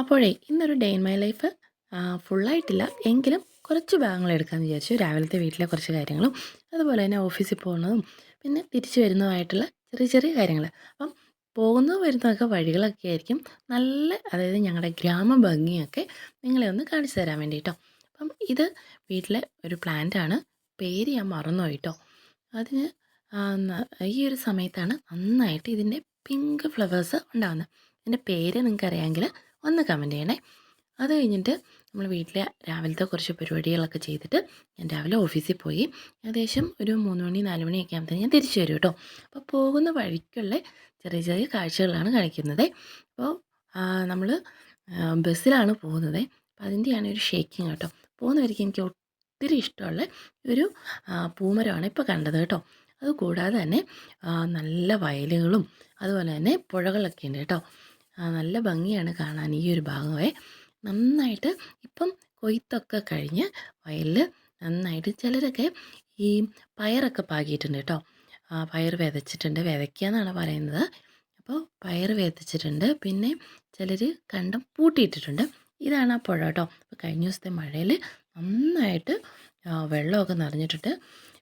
അപ്പോഴേ ഇന്നൊരു day in my life ഫുള്ളായിട്ടില്ല എങ്കിലും കുറച്ച് ഭാഗങ്ങൾ എടുക്കാമെന്ന് വിചാരിച്ചു. രാവിലത്തെ വീട്ടിലെ കുറച്ച് കാര്യങ്ങളും അതുപോലെ തന്നെ ഓഫീസിൽ പോകുന്നതും പിന്നെ തിരിച്ചു വരുന്നതുമായിട്ടുള്ള ചെറിയ ചെറിയ കാര്യങ്ങൾ. അപ്പം പോകുന്നതും വരുന്നതൊക്കെ വഴികളൊക്കെ ആയിരിക്കും. നല്ല അതായത് ഞങ്ങളുടെ ഗ്രാമ ഭംഗിയൊക്കെ നിങ്ങളെ ഒന്ന് കാണിച്ചു തരാൻ വേണ്ടിയിട്ടോ അപ്പം ഇത് വീട്ടിലെ ഒരു പ്ലാന്റാണ് പേര് ഞാൻ മറന്നുപോയി കേട്ടോ അതിന് ഈ ഒരു സമയത്താണ് നന്നായിട്ട് ഇതിന്റെ പിങ്ക് ഫ്ലവേഴ്സ് ഉണ്ടാകുന്നത് ഇതിന്റെ പേര് നിങ്ങൾക്ക് അറിയാമെങ്കിൽ ഒന്ന് കമന്റ് ചെയ്യണേ. അത് കഴിഞ്ഞിട്ട് നമ്മൾ വീട്ടിലെ രാവിലത്തെ കുറച്ച് പരിപാടികളൊക്കെ ചെയ്തിട്ട് ഞാൻ രാവിലെ ഓഫീസിൽ പോയി. ഏകദേശം ഒരു മൂന്ന് മണി നാല് മണിയൊക്കെ ആകുമ്പോൾ ഞാൻ തിരിച്ചു വരും കേട്ടോ. അപ്പോൾ പോകുന്ന വഴിക്കുള്ള ചെറിയ ചെറിയ കാഴ്ചകളാണ് കാണിക്കുന്നത്. അപ്പോൾ നമ്മൾ ബസ്സിലാണ് പോകുന്നത്. അപ്പോൾ അതിന്റെയാണ് ഒരു ഷേക്കിങ് കേട്ടോ. പോകുന്നവർക്ക് എനിക്ക് ഒത്തിരി ഇഷ്ടമുള്ള ഒരു പൂമരമാണ് ഇപ്പോൾ കണ്ടത് കേട്ടോ. അതുകൂടാതെ തന്നെ നല്ല വയലുകളും അതുപോലെ തന്നെ പുഴകളൊക്കെ ഉണ്ട് കേട്ടോ. നല്ല ഭംഗിയാണ് കാണാൻ ഈ ഒരു ഭാഗമേ. നന്നായിട്ട് ഇപ്പം കൊയ്ത്തൊക്കെ കഴിഞ്ഞ് വയലിൽ നന്നായിട്ട് ചിലരൊക്കെ ഈ പയറൊക്കെ പാകിയിട്ടുണ്ട് കേട്ടോ. പയർ വിതച്ചിട്ടുണ്ട്. വിതയ്ക്കുക എന്നാണ് പറയുന്നത്. അപ്പോൾ പയർ വിതച്ചിട്ടുണ്ട്. പിന്നെ ചിലർ കണ്ടം പൂട്ടിയിട്ടിട്ടുണ്ട്. ഇതാണ് ആ പുഴ കേട്ടോ. കഴിഞ്ഞ ദിവസത്തെ മഴയിൽ നന്നായിട്ട് വെള്ളമൊക്കെ നിറഞ്ഞിട്ടുണ്ട്.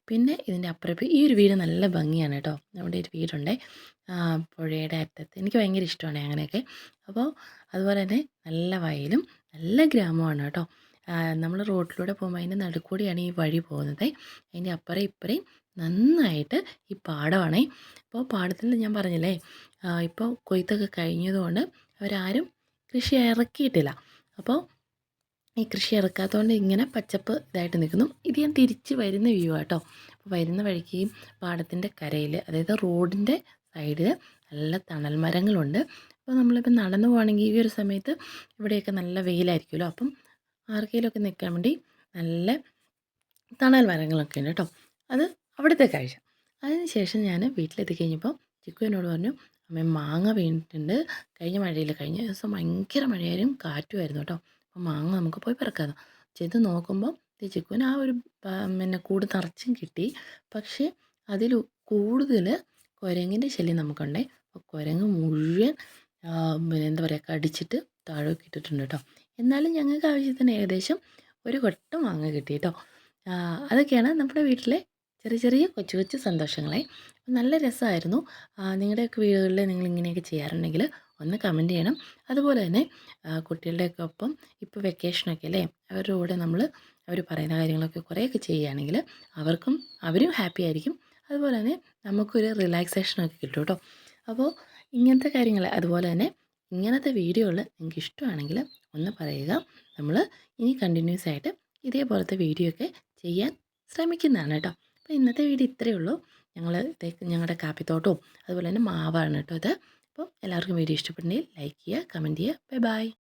പിന്നെ ഇതിന്റെ അപ്പുറപ്പ് ഈ ഒരു വീട് നല്ല ഭംഗിയാണ് കേട്ടോ. നമ്മുടെ ഒരു വീടുണ്ട്. പുഴയുടെ അറ്റത്ത്. എനിക്ക് ഭയങ്കര ഇഷ്ടമാണ് അങ്ങനെയൊക്കെ. അപ്പോൾ അതുപോലെ തന്നെ നല്ല വയലും നല്ല ഗ്രാമമാണ് കേട്ടോ. നമ്മൾ റോഡിലൂടെ പോകുമ്പോൾ അതിന്റെ നടുക്കൂടിയാണ് ഈ വഴി പോകുന്നത്. അതിന്റെ അപ്പുറം ഇപ്പുറയും നന്നായിട്ട് ഈ പാടമാണേ. അപ്പോൾ പാടത്തിൽ ഞാൻ പറഞ്ഞില്ലേ ഇപ്പോൾ കൊയ്ത്തൊക്കെ കഴിഞ്ഞതുകൊണ്ട് അവരാരും കൃഷി ഇറക്കിയിട്ടില്ല. അപ്പോൾ ഈ കൃഷി ഇറക്കാത്തതുകൊണ്ട് ഇങ്ങനെ പച്ചപ്പ് ഇതായിട്ട് നിൽക്കുന്നു. ഇത് ഞാൻ തിരിച്ച് വരുന്ന വ്യൂ ആട്ടോ. അപ്പോൾ വരുന്ന വഴിക്ക് പാടത്തിന്റെ കരയിൽ അതായത് റോഡിന്റെ സൈഡിൽ നല്ല തണൽ മരങ്ങളുണ്ട്. അപ്പോൾ നമ്മളിപ്പോൾ നടന്നു പോകുകയാണെങ്കിൽ ഈ ഒരു സമയത്ത് ഇവിടെയൊക്കെ നല്ല വെയിലായിരിക്കുമല്ലോ. അപ്പം ആർക്കയിലൊക്കെ നിൽക്കാൻ വേണ്ടി നല്ല തണൽ മരങ്ങളൊക്കെ ഉണ്ട് കേട്ടോ. അത് അവിടുത്തെ കാഴ്ച. അതിനുശേഷം ഞാൻ വീട്ടിലെത്തി കഴിഞ്ഞപ്പോൾ ചിക്കു എന്നോട് പറഞ്ഞു അമ്മ മാങ്ങ വീണിട്ടുണ്ട്. കഴിഞ്ഞ മഴയിൽ കഴിഞ്ഞ ദിവസം ഭയങ്കര മഴയായിരുന്നു കാറ്റുമായിരുന്നു കേട്ടോ. മാങ്ങ നമുക്ക് പോയി പറക്കാം ചെയ്ത് നോക്കുമ്പോൾ ചിക്കുവിന് ആ ഒരു പിന്നെ കൂട് നിറച്ചും കിട്ടി. പക്ഷേ അതിൽ കൂടുതൽ കുരങ്ങിന്റെ ശല്യം നമുക്കുണ്ടേ. അപ്പോൾ കുരങ്ങ് മുഴുവൻ പിന്നെ എന്താ പറയുക കടിച്ചിട്ട് താഴേക്ക് ഇട്ടിട്ടുണ്ട് കേട്ടോ എന്നാലും ഞങ്ങൾക്ക് ആവശ്യത്തിന് ഏകദേശം ഒരു കൊട്ട മാങ്ങ കിട്ടി കേട്ടോ അതൊക്കെയാണ് നമ്മുടെ വീട്ടിലെ ചെറിയ ചെറിയ കൊച്ചു കൊച്ചു സന്തോഷങ്ങളെ. നല്ല രസമായിരുന്നു നിങ്ങളുടെയൊക്കെ വീടുകളിൽ നിങ്ങൾ ഇങ്ങനെയൊക്കെ ചെയ്യാറുണ്ടെങ്കിൽ ഒന്ന് കമന്റ് ചെയ്യണം. അതുപോലെ തന്നെ കുട്ടികളുടെയൊക്കെ ഒപ്പം ഇപ്പോൾ വെക്കേഷനൊക്കെ അല്ലേ അവരുടെ കൂടെ നമ്മൾ അവർ പറയുന്ന കാര്യങ്ങളൊക്കെ കുറേയൊക്കെ ചെയ്യുകയാണെങ്കിൽ അവർക്കും അവരും ഹാപ്പി ആയിരിക്കും. അതുപോലെ തന്നെ നമുക്കൊരു റിലാക്സേഷനൊക്കെ കിട്ടും കേട്ടോ. അപ്പോൾ ഇങ്ങനത്തെ കാര്യങ്ങൾ അതുപോലെ തന്നെ ഇങ്ങനത്തെ വീഡിയോകൾ നിങ്ങൾക്ക് ഇഷ്ടമാണെങ്കിൽ ഒന്ന് പറയുക. നമ്മൾ ഇനി കണ്ടിന്യൂസ് ആയിട്ട് ഇതേപോലത്തെ വീഡിയോ ഒക്കെ ചെയ്യാൻ ശ്രമിക്കുന്നതാണ് കേട്ടോ. അപ്പോൾ ഇന്നത്തെ വീഡിയോ ഇത്രയേ ഉള്ളൂ. ഞങ്ങൾ ഞങ്ങളുടെ കാപ്പിത്തോട്ടവും അതുപോലെ തന്നെ മാവാണ് കേട്ടോ ഇത്. അപ്പോൾ എല്ലാവർക്കും വീഡിയോ ഇഷ്ടപ്പെട്ടുണ്ടെങ്കിൽ ലൈക്ക് ചെയ്യുക കമന്റ് ചെയ്യുക. Bye bye.